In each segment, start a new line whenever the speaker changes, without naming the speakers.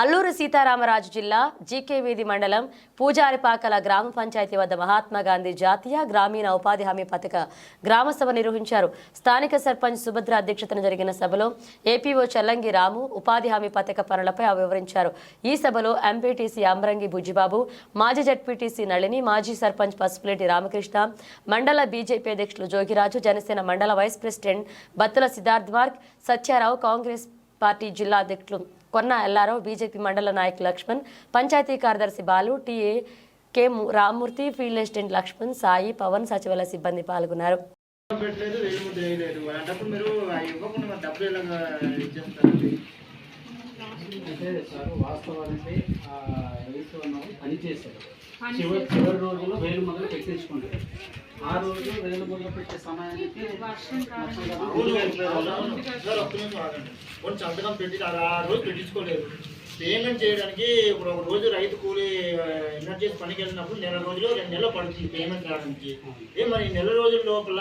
అల్లూరు సీతారామరాజు జిల్లా జీకే వీధి మండలం పూజారిపాకల గ్రామ పంచాయతీ వద్ద మహాత్మా గాంధీ జాతీయ గ్రామీణ ఉపాధి హామీ పథక గ్రామసభ నిర్వహించారు. స్థానిక సర్పంచ్ సుభద్ర అధ్యక్షతన జరిగిన సభలో ఏపీఓ చల్లంగి రాము ఉపాధి హామీ పథక పనులపై వివరించారు. ఈ సభలో ఎంపీటీసీ అంబరంగి బుజ్జిబాబు మాజీ జడ్పీటీసీ నళిని మాజీ సర్పంచ్ పసుపులేటి రామకృష్ణ మండల బీజేపీ అధ్యక్షులు జోగిరాజు జనసేన మండల vice president Battula Siddharth Mark Satyarao Congress party జిల్లా అధ్యక్షులు కొన్న ఎల్లారావు బీజేపీ మండల నాయకు లక్ష్మణ్ పంచాయతీ కార్యదర్శి Balu T A K Rammurthy field assistant Lakshman Sai Pavan సచివాలయ సిబ్బంది పాల్గొన్నారు.
పెట్టలేదు వేయలేదు అలాంటప్పుడు మీరు
సార్ వాస్తవానికి ఆ రైతు అన్నది పని చేశారు. చివరి చివరి రోజుల్లో వేలు మొదలు పెట్టించుకుంటారు ఆ రోజు వేలు మొదలు పెట్టే సమయానికి
పెట్టించుకోలేదు. పేమెంట్ చేయడానికి ఇప్పుడు ఒక రోజు రైతు కూలి ఎనర్జీ చేసి పనికి వెళ్ళినప్పుడు నెల రోజులు రెండు నెలలు పడుతుంది పేమెంట్ రావడానికి ఏ మరి నెల రోజుల లోపల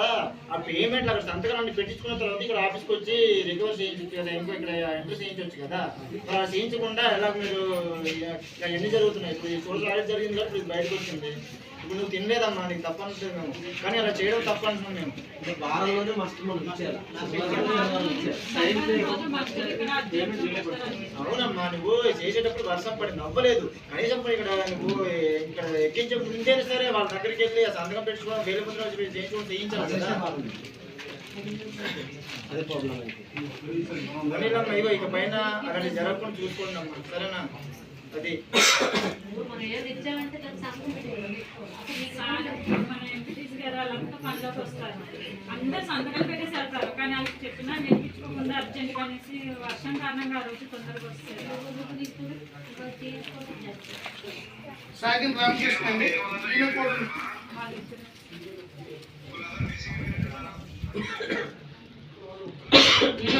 ఆ పేమెంట్ అక్కడ సంతకాలన్నీ పెట్టించుకున్న తర్వాత ఇక్కడ ఆఫీస్కి వచ్చి రికవర్ చేయించు కదా ఇంకా ఇక్కడ ఎంట్రీ చేయించవచ్చు కదా? అలా చేయించకుండా ఎలా మీరు ఎన్ని జరుగుతున్నాయి? ఇప్పుడు ఈ సోషల్ ఆడిట్ జరిగింది కాబట్టి బయటకు వచ్చింది. ఇప్పుడు నువ్వు తినలేదమ్మా నీకు తప్పనిసరి మేము. కానీ అలా చేయడం తప్పంటున్నాం మేము.
వారంలోనే చేయలేకపోతే
అవునమ్మా నువ్వు చేసేటప్పుడు వర్షం పడింది అవ్వలేదు కనీసం పోయి ఇక్కడ నువ్వు ఇక్కడ ఎక్కించే ముందే సరే వాళ్ళ దగ్గరికి వెళ్ళి ఆ సంతకం పెట్టుకోవడం వేలు ముద్ర వచ్చి చేయించుకోవడం చేయించాలి కదా.
అదే ప్రాబ్లం
అనిలమ్మ ఇగో ఇక పైన అలాంటి జరగకుండా చూసుకోండి అమ్మా సరేనా? అది
మన ఎంపీటీసీ గారు వాళ్ళంతా పనిలోకి వస్తారు అందరు సంతకాలు పెట్టేసి వెళ్తారు కానీ వాళ్ళకి చెప్పినా నేర్పించుకోకుండా అర్జెంట్ అనేసి వర్షం కారణంగా ఆ రోజు తొందరగా వస్తారు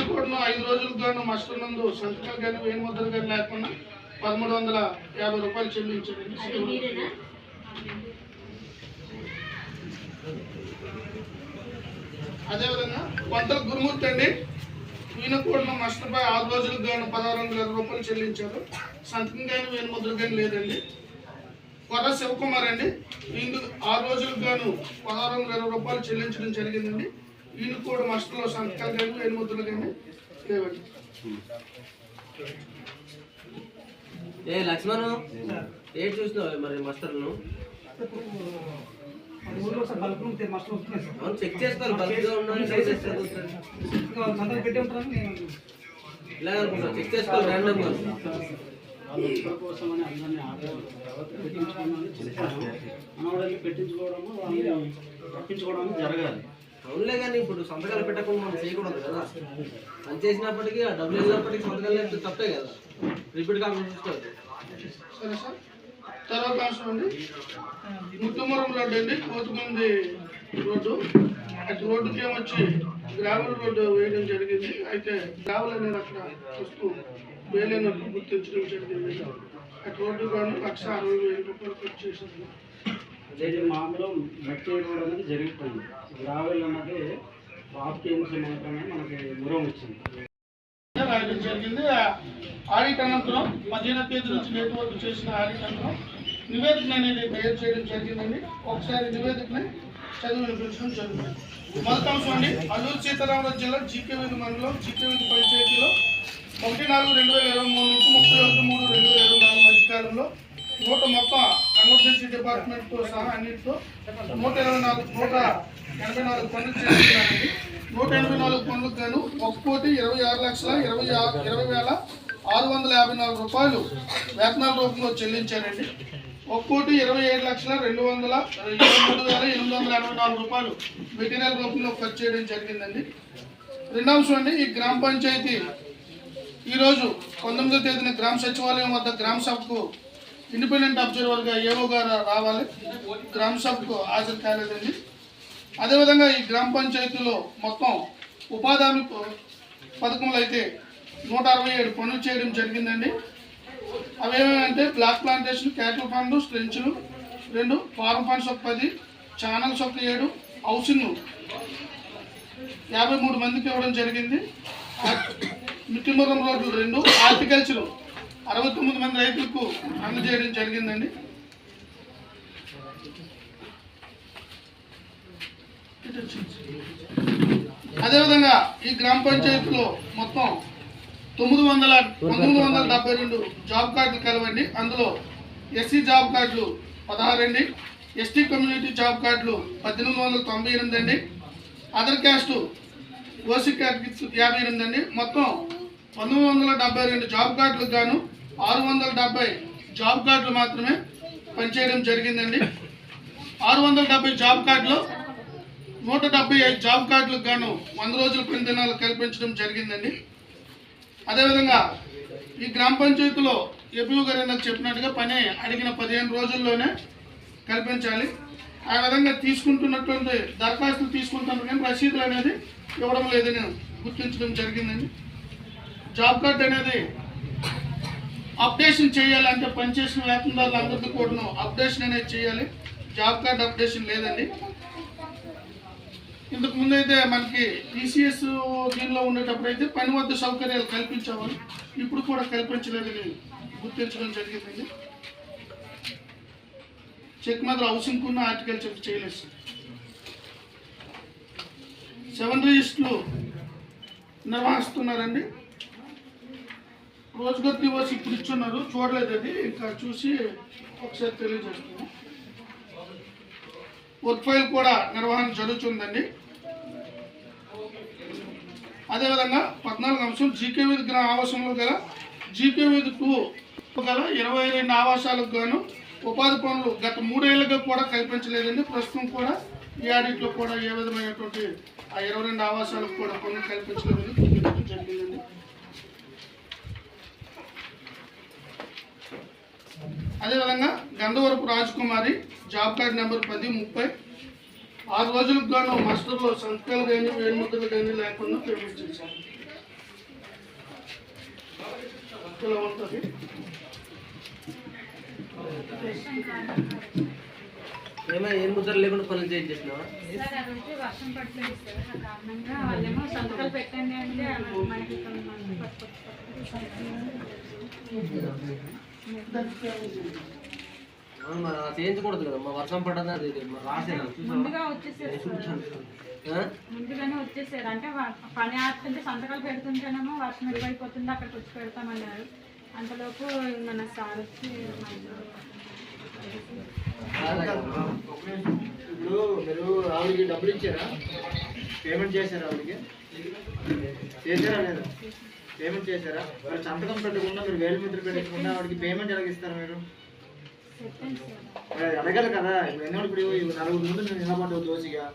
కూడా ఐదు రోజులకు గాను మస్టర్ నందు సంతకాలు కానీ వేణు ముద్రలు కానీ లేకుండా పదమూడు వందల యాభై రూపాయలు చెల్లించారండి అదేవిధంగా కొంతల గురుమూర్తి అండి. ఈయన కూడా నష్టపై ఆరు రోజులకు గాను పదహారు వందల రూపాయలు చెల్లించారు. సంతకం కానీ వేణు ముద్ర కానీ లేదండి. కొర్ర శివకుమార్ అండి. ఇందుకు ఆరు రోజులకు గాను పదహారు వందల ఇరవై రూపాయలు చెల్లించడం జరిగిందండి. ఈయన కూడా మస్టర్లో సంతకాలు కానీ వేణు ముద్రలు కానీ లేవండి.
ఏ లక్ష్మణ్ ఏం చూసినావు మరి మాస్టర్ను? అవును చెక్ చేసుకోవాలి బల్క్గా ఉన్నాను ఇలా అనుకుంటా చెక్ చేసుకోవాలి ర్యాండమ్
అందరినీ పెట్టించుకోవడము వాళ్ళని తప్పించుకోవడం జరగాలి
అవునులే కానీ ఇప్పుడు సంతకాలు పెట్టకుండా మనం చేయకూడదు కదా. పని చేసినప్పటికీ ఆ డబ్బులు వెళ్ళినప్పటికీ సంతకాలు తప్పే కదా. రిపీట్ కాకుండా చూసుకోవాలి
సరే సార్. తర్వాత అండి ముత్తుమరం రోడ్డు అండి కోతుకుంది రోడ్డు. అటు రోడ్డుకి ఏమొచ్చి గ్రావెల్ రోడ్డు వేయడం జరిగింది. అయితే గ్రావెల్ అనేది అక్కడ వస్తూ వేలేనట్టు గుర్తించడం జరిగింది. అటు రోడ్డు కానీ లక్ష అరవై వేల రూపాయలు ఖర్చు చేసింది.
అదే మామూలు మట్టి రోడ్ అనేది జరిగిపోయింది గ్రావెల్ అన్నది బాబుకి మాత్రమే మనకి దూరం వచ్చింది.
రాయడం జరిగింది. ఆడిట్ అనంతరం పదిహేను తేదీ నుంచి నేటి వరకు చేసిన ఆడిట్ అనంతరం నివేదిక అనేది తయారు చేయడం జరిగిందండి. ఒకసారి నివేదికని చదివి వినిపించడం జరుగుతుంది మొదటి అంశం అండి అల్లూరు సీతారామరాజు జిల్లా జీకేవీధి మండలం జీకేవీధి పంచాయతీలో ఒకటి నాలుగు రెండు వేల ఇరవై మూడు నుంచి ముప్పై ఒకటి మూడు రెండు వేల ఇరవై నాలుగు మధ్యకాలంలో నూట మొత్తం ఎమర్జెన్సీ డిపార్ట్మెంట్తో సహా అన్నింటితో నూట ఇరవై నాలుగు నూట ఎనభై నాలుగు పనులు చేస్తున్నారండి. నూట ఎనభై నాలుగు పనులకు గాను ఒక కోటి ఇరవై ఆరు లక్షల ఇరవై ఆరు ఇరవై వేల ఆరు వందల యాభై నాలుగు రూపాయలు వేతనాల రూపంలో చెల్లించారండి. ఒక కోటి ఇరవై ఏడు లక్షల రెండు వందల ఇరవై మూడు వేల ఎనిమిది వందల ఎనభై నాలుగు రూపాయలు మెటీరియల్ రూపంలో ఖర్చు చేయడం జరిగిందండి. రెండవ అంశం ఈ గ్రామ పంచాయతీ ఈరోజు పంతొమ్మిదో తేదీన గ్రామ సచివాలయం వద్ద గ్రామ సభకు ఇండిపెండెంట్ అబ్జర్వర్గా ఏవో గారు రావాలి. గ్రామ సభకు హాజరు కాలేదండి. అదేవిధంగా ఈ గ్రామ పంచాయతీలో మొత్తం ఉపాధి హామీ పథకంలో అయితే నూట అరవై ఏడు పనులు చేయడం జరిగిందండి. అవేమంటే బ్లాక్ ప్లాంటేషన్ క్యాటిల్ ఫండ్ స్ట్రెంచ్లు రెండు ఫారం ఫండ్స్ ఒక పది ఛానల్స్ ఒక ఏడు హౌసింగ్ యాభై మూడు మందికి ఇవ్వడం జరిగింది. మిట్టిమురం రోడ్లు రెండు హార్టికల్చర్ అరవై తొమ్మిది మంది రైతులకు అందజేయడం జరిగిందండి. అదేవిధంగా ఈ గ్రామ పంచాయతీలో మొత్తం తొమ్మిది వందల పంతొమ్మిది వందల డెబ్బై రెండు జాబ్ కార్డులు కలవండి. అందులో ఎస్సీ జాబ్ కార్డులు పదహారు అండి ఎస్టీ కమ్యూనిటీ జాబ్ కార్డులు పద్దెనిమిది వందల తొంభై ఎనిమిది అండి. అదర్ క్యాస్ట్ ఓసీ క్యాటగిరీస్ యాభై ఎనిమిది అండి. మొత్తం పంతొమ్మిది వందల డెబ్బై రెండు జాబ్ కార్డులకు గాను ఆరు వందల డెబ్బై జాబ్ కార్డులు మాత్రమే పనిచేయడం జరిగిందండి. ఆరు వందల డెబ్బై జాబ్ కార్డులో నూట డెబ్బై ఐదు జాబ్ కార్డులకు గాను వంద రోజుల పని దినాలు కల్పించడం జరిగిందండి. అదేవిధంగా ఈ గ్రామ పంచాయతీలో ఎపిఓ గారు నాకు చెప్పినట్టుగా పని అడిగిన పదిహేను రోజుల్లోనే కల్పించాలి. ఆ విధంగా తీసుకుంటున్నటువంటి దరఖాస్తులు తీసుకుంటున్నారు కానీ రసీదులు అనేది ఇవ్వడం లేదని గుర్తించడం జరిగిందండి. జాబ్ కార్డ్ అనేది అప్డేషన్ చేయాలి అంటే పనిచేసిన వేతనదారులందరికీ కూడాను అప్డేషన్ అనేది చేయాలి. జాబ్ కార్డ్ అప్డేషన్ లేదండి. ఇంతకు ముందైతే మనకి టీసీఎస్ దీనిలో ఉండేటప్పుడు అయితే పని వద్ద సౌకర్యాలు కల్పించేవారు ఇప్పుడు కూడా కల్పించలేదని గుర్తించడం జరిగిందండి చెక్ మీద హౌసింగ్ ఉన్న ఆర్టికల్ చెక్ చేయలేదు సార్. సెవెన్ రిజిస్టులు నిర్వహిస్తున్నారండి. రోజుగారు వచ్చి ఇప్పుడు ఇచ్చున్నారు. చూడలేదు అది. ఇంకా చూసి ఒకసారి తెలియజేస్తున్నాం వర్క్ కూడా నిర్వహణ జరుగుతుందండి. అదేవిధంగా పద్నాలుగు అంశం జీకే విధి ఆవాసంలో గల జీకే విధి టూ గల ఇరవై రెండు ఆవాసాలకు గాను ఉపాధి పనులు గత మూడేళ్ళుగా కూడా కల్పించలేదండి. ప్రస్తుతం కూడా ఈ ఆడిట్లో కూడా ఏ విధమైనటువంటి ఆ ఇరవై రెండు ఆవాసాలకు కూడా పనులు కల్పించలేదని జరిగిందండి. అదేవిధంగా Gandhavarapu Rajakumari job card number పది ముప్పై. ఆరు రోజులకు గాను మాస్టర్లో సంతకాలు కానీ వేలుముద్రలు కానీ లేకుండా పేమెంట్ చేశారు ఇలా ఉంటుంది
ఏమైనా ఏం ముద్రలు లేకుండా పనులు చేంజ్ చేసినావా
సార్ అదైతే వర్షం పడలేదు సార్. ఆ కారణంగా వాళ్ళేమో సంతకాలు పెట్టండి అంటే అలా మనకి
చేయించకూడదు కదా మా వర్షం పడ్డది అది రాసేనా?
ముందుగా వచ్చేసారు? ముందుగానే వచ్చేసారు అంటే పని ఆడుతుంటే సంతకాలు పెడుతుంటేనేమో వర్షం ఎక్కువైపోతుంది అక్కడికి వచ్చి పెడతామన్నారు. అంతలోపు మన సార్ వచ్చి
ఇప్పుడు మీరు ఆవిడకి డబ్బులు ఇచ్చారా? పేమెంట్ చేశారా ఆవిడకి చేశారా లేదా? పేమెంట్ చేశారా? మరి సంతకం పెట్టకుండా మీరు వేలు ముద్ర పెట్టకుండా ఆవిడకి పేమెంట్ ఎలాగ ఇస్తారు మీరు? అడగాలి కదా. ఇప్పుడు ఎన్నో ఇప్పుడు నలుగురు ముందు నేను నిలబడ్డావు దోసిగా